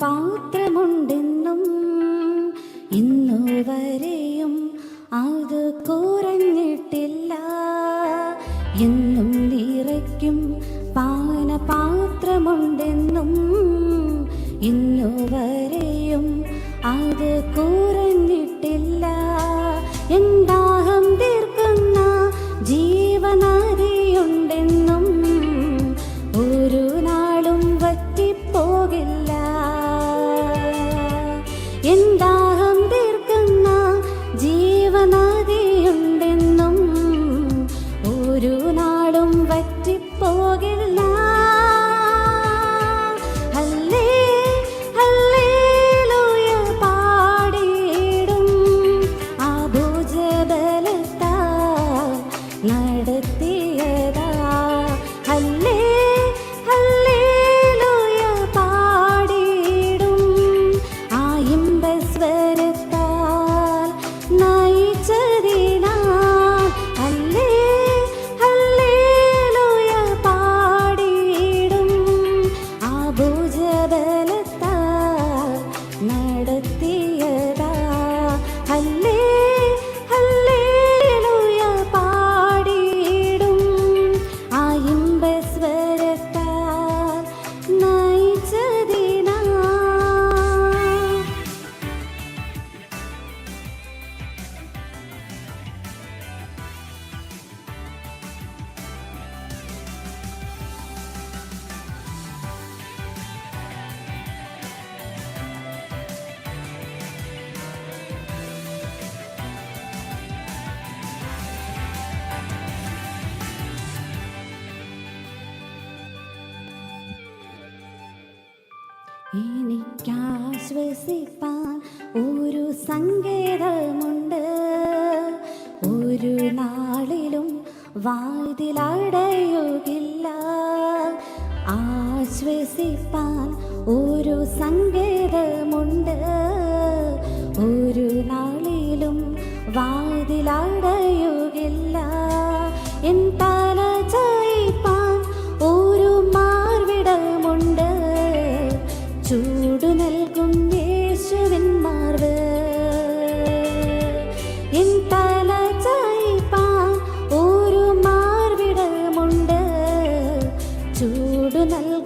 പാത്രമുണ്ടെന്നും ഇന്നു വരെയും അത് കുറഞ്ഞിട്ടില്ല എന്നും നിറയ്ക്കും പാന പാത്രമുണ്ടെന്നും ഇന്നു വരെയും അത് കുറഞ്ഞിട്ടില്ല എന്താ എനിക്കാശ്വസിപ്പാൻ ഒരു സങ്കേതമുണ്ട്. ഒരു നാളിലും വാതിലടയുകില്ല. ആശ്വസിപ്പാൻ ഒരു സങ്കേതമുണ്ട്. xưa nắng